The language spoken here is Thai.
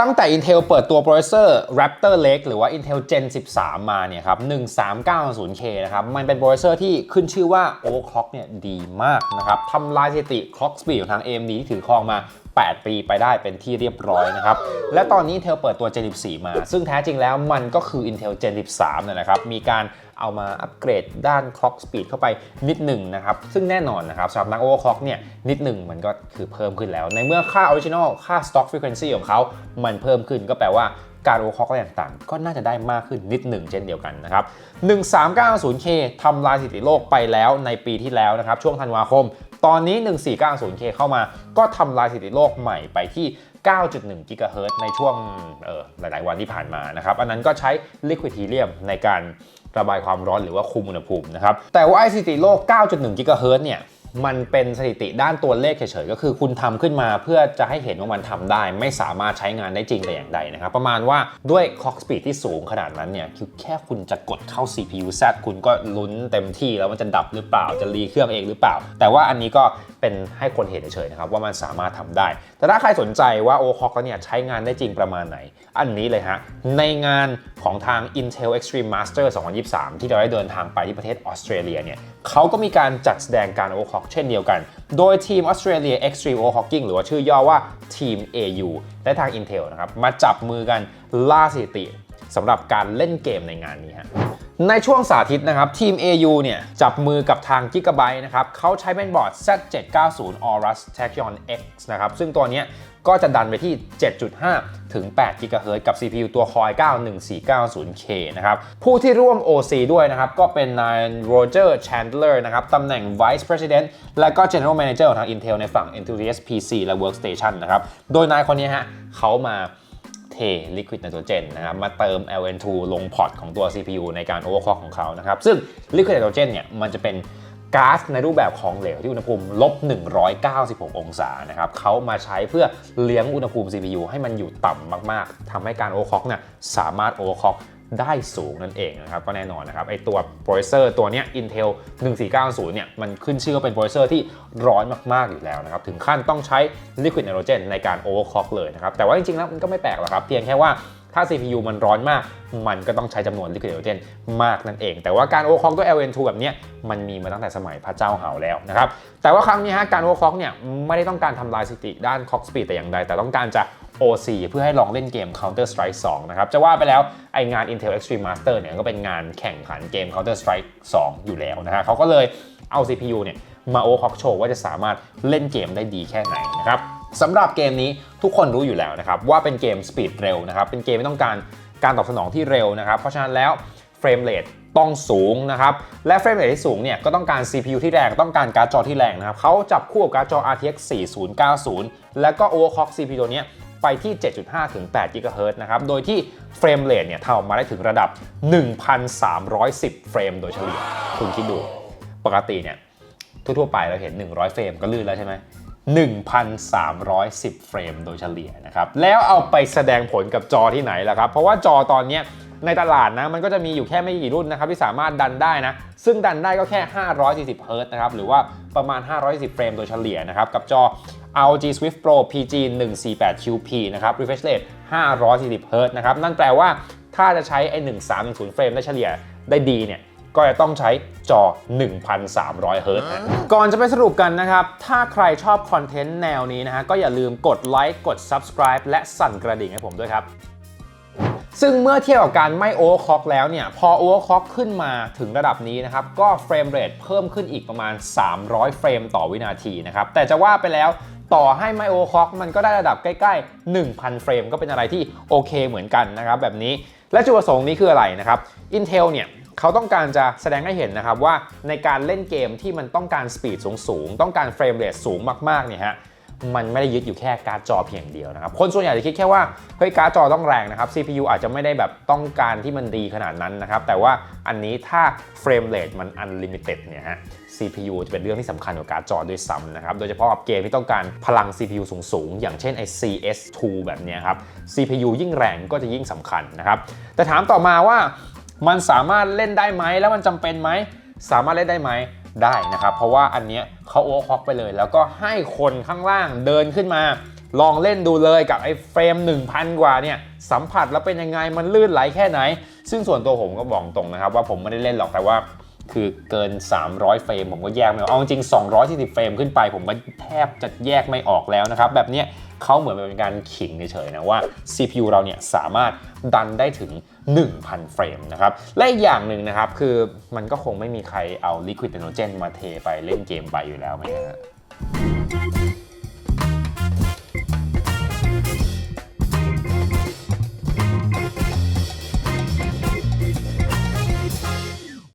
ตั้งแต่ Intel เปิดตัวโปรเซสเซอร์ Raptor Lake หรือว่า Intel Gen 13 มาเนี่ยครับ 1390K นะครับ มันเป็นโปรเซสเซอร์ที่ขึ้นชื่อว่า overclock เนี่ยดีมากนะครับ ทำลายสถิติ clock speed ของทาง AMD ที่ถือครองมา 8 ปีไปได้เป็นที่เรียบร้อยนะครับ และตอนนี้ Intel เปิดตัว Gen 14 มา ซึ่งแท้จริงแล้วมันก็คือ Intel Gen 13นั่นะครับ มีการ เอามาอัปเกรดด้าน clock speed เข้าไปนิดหนึ่งนะครับ ซึ่งแน่นอนนะครับสำหรับนัก overclock เนี่ยนิดหนึ่งมันก็คือเพิ่มขึ้นแล้ว ในเมื่อค่า original ค่า stock frequency ของเขามันเพิ่มขึ้นก็แปลว่าการ overclock อะไรต่างๆ ก็น่าจะได้มากขึ้นนิดหนึ่งเช่นเดียวกันนะครับ 1390K ทำลายสถิติโลกไปแล้วในปีที่แล้วนะครับ ช่วงธันวาคม ตอนนี้ 1490K เข้ามา ก็ทำลายสถิติโลกใหม่ไปที่ 9.1กิกะเฮิรตซ์ในช่วงออหลายๆ วันที่ผ่านมานะครับ อันนั้นก็ใช้ Liquid Helium ในการ ระบายความร้อนหรือว่าคุมอุณหภูมินะครับ แต่ว่าไอสถิติโลก 9.1กิกะเฮิรตซ์เนี่ยมันเป็นสถิติด้านตัวเลขเฉยๆ ก็คือคุณทำขึ้นมาเพื่อจะให้เห็นว่ามันทำได้ ไม่สามารถใช้งานได้จริงแต่อย่างใดนะครับ ประมาณว่าด้วย clock speed ที่สูงขนาดนั้นเนี่ยคือแค่คุณจะกดเข้า CPU Z คุณก็ลุ้นเต็มที่แล้วมันจะดับหรือเปล่าจะรีเครื่องเองหรือเปล่า แต่ว่าอันนี้ก็เป็นให้คนเห็นเฉยๆนะครับว่ามันสามารถทำได้ แต่ถ้าใครสนใจว่า o c l o c k เนี่ยใช้งานได้จริงประมาณไหน อันนี้เลยฮะ ในงานของทาง Intel Extreme Master 2023 ที่เราได้เดินทางไปที่ประเทศออสเตรเลียเนี่ยเขาก็มีการจัดแสดงการ overclock เช่นเดียวกัน โดยทีม Australia Extreme Oclocking หรือว่าชื่อย่อว่าทีม AU และทาง Intel นะครับมาจับมือกันล่าสถิติ สำหรับการเล่นเกมในงานนี้ฮะในช่วงสาธิตนะครับ ทีม AU เนี่ย จับมือกับทาง Gigabyte นะครับเขาใช้เป็นบอร์ด Z790 Aorus Tachyon X นะครับ ซึ่งตัวนี้ก็จะดันไปที่ 7.5 ถึง 8 GHz กับ CPU ตัว Core i9-1490K นะครับ ผู้ที่ร่วม OC ด้วยนะครับ ก็เป็นนาย Roger Chandler นะครับ ตำแหน่ง Vice President และก็ General Manager ของทาง Intel ในฝั่ง Enthusiast PC และ Workstation นะครับ โดยนายคนนี้ฮะเขามา เท Liquid Nitrogen นะครับมาเติม LN2 ลงพอร์ตของตัว CPU ในการ overclock ของเขานะครับซึ่ง Liquid Nitrogen เนี่ยมันจะเป็นก๊าซในรูปแบบของเหลวที่อุณหภูมิลบ 196 องศานะครับเขามาใช้เพื่อเลี้ยงอุณหภูมิ CPU ให้มันอยู่ต่ำมากๆทำให้การ overclock เนี่ยสามารถ overclock ได้สูงนั่นเองนะครับก็แน่นอนนะครับไอตัวโปรเซอร์ตัวเนี้ย Intel 1490 เนี่ยมันขึ้นชื่อว่าเป็นโปรเซอร์ที่ร้อนมาก ๆ อยู่แล้วนะครับ ถึงขั้นต้องใช้ Liquid Nitrogen ในการ overclock เลยนะครับ แต่ว่าจริง ๆ แล้วมันก็ไม่แปลกหรอกครับ เพียงแค่ว่าถ้า CPU มันร้อนมาก มันก็ต้องใช้จำนวน Liquid Nitrogen มากนั่นเอง แต่ว่าการ overclock ด้วย LN2 แบบนี้มันมีมาตั้งแต่สมัยพระเจ้าเห่าแล้วนะครับแต่ว่าครั้งนี้ฮะการ overclock เนี่ยไม่ได้ต้องการทำลายสถิติด้าน clock speed แต่อย่างใดแต่ต้องการจะ OC เพื่อให้ลองเล่นเกม Counter Strike 2 นะครับ จะว่าไปแล้วไองาน Intel Extreme Master เนี่ยก็เป็นงานแข่งขันเกม Counter Strike 2 อยู่แล้วนะฮะเขาก็เลยเอา CPU เนี่ยมา overclock โชว์ว่าจะสามารถเล่นเกมได้ดีแค่ไหนนะครับสำหรับเกมนี้ทุกคนรู้อยู่แล้วนะครับว่าเป็นเกม Speed เร็วนะครับเป็นเกมที่ต้องการการตอบสนองที่เร็วนะครับเพราะฉะนั้นแล้วเฟรมเรทต้องสูงนะครับ และเฟรมเรทที่สูงเนี่ยก็ต้องการ CPU ที่แรง ต้องการการ์ดจอที่แรงนะครับเขาจับคู่กับการ์ดจอ RTX 4090 แล้วก็ overclock CPU ตัวเนี้ย ที่ 7.5 ถึง 8 GHz นะครับ โดยที่เฟรมเรทเนี่ยทำออกมาได้ถึงระดับ 1,310 เฟรมโดยเฉลี่ย คุณคิดดู ปกติเนี่ยทั่วๆไปเราเห็น 100 เฟรมก็ลื่นแล้วใช่ไหม1,310 เฟรมโดยเฉลี่ยนะครับ แล้วเอาไปแสดงผลกับจอที่ไหนล่ะครับ เพราะว่าจอตอนนี้ในตลาดนะมันก็จะมีอยู่แค่ไม่กี่รุ่นนะครับ ที่สามารถดันได้นะ ซึ่งดันได้ก็แค่ 540 เฮิรต์นะครับ หรือว่าประมาณ 510 เฟรมโดยเฉลี่ยนะครับ กับจอ ROG Swift Pro PG 148 QP นะครับ refresh rate 540เฮิรตซ์นะครับ นั่นแปลว่าถ้าจะใช้ไอ้1310เฟรมได้เฉลี่ยได้ดีเนี่ยก็จะต้องใช้จอ 1,300 เฮิรตซ์นะก่อนจะไปสรุปกันนะครับ ถ้าใครชอบคอนเทนต์แนวนี้นะฮะ ก็อย่าลืมกดไลค์ กด subscribe และสั่นกระดิ่งให้ผมด้วยครับ ซึ่งเมื่อเทียบกับการไม่โอเวอร์คล็อกแล้วเนี่ย พอโอเวอร์คล็อกขึ้นมาถึงระดับนี้นะครับ ก็เฟรมเรทเพิ่มขึ้นอีกประมาณ 300 เฟรมต่อวินาทีนะครับ แต่จะว่าไปแล้ว ต่อให้ไมโอเวอร์คล็อกมันก็ได้ระดับใกล้ ๆ 1,000 เฟรมก็เป็นอะไรที่โอเคเหมือนกันนะครับแบบนี้และจุดประสงค์นี้คืออะไรนะครับ Intel เนี่ยเขาต้องการจะแสดงให้เห็นนะครับว่าในการเล่นเกมที่มันต้องการสปีดสูงๆ ต้องการเฟรมเรทสูงมากๆเนี่ยฮะ มันไม่ได้ยึดอยู่แค่การ์ดจอเพียงเดียวนะครับ คนส่วนใหญ่จะคิดแค่ว่าเฮ้ยการ์ดจอต้องแรงนะครับ CPU อาจจะไม่ได้แบบต้องการที่มันดีขนาดนั้นนะครับ แต่ว่าอันนี้ถ้าเฟรมเรทมัน unlimited เนี่ยฮะ CPU จะเป็นเรื่องที่สำคัญกว่าการ์ดจอด้วยซ้ำนะครับ โดยเฉพาะกับเกมที่ต้องการพลัง CPU สูงๆ อย่างเช่นไอ CS2 แบบนี้ครับ CPU ยิ่งแรงก็จะยิ่งสำคัญนะครับ แต่ถามต่อมาว่ามันสามารถเล่นได้ไหมแล้วมันจำเป็นไหมสามารถเล่นได้ไหม ได้นะครับ เพราะว่าอันเนี้ยเขาโอเวอร์คล็อกไปเลย แล้วก็ให้คนข้างล่างเดินขึ้นมา ลองเล่นดูเลยกับไอ้เฟรม 1,000 กว่าเนี่ยสัมผัสแล้วเป็นยังไงมันลื่นไหลแค่ไหน ซึ่งส่วนตัวผมก็บอกตรงนะครับว่าผมไม่ได้เล่นหรอกแต่ว่า คือเกิน 300 เฟรมผมก็แยกไม่ออก เอาจริงๆ240 เฟรมขึ้นไป ผมก็แทบจะแยกไม่ออกแล้วนะครับ แบบนี้เขาเหมือนเป็นการขิงเฉยๆนะว่า CPU เราเนี่ยสามารถดันได้ถึง 1,000 เฟรมนะครับ และอีกอย่างหนึ่งนะครับ คือมันก็คงไม่มีใครเอา Liquid Nitrogen มาเทไปเล่นเกมไปอยู่แล้วไหมฮะ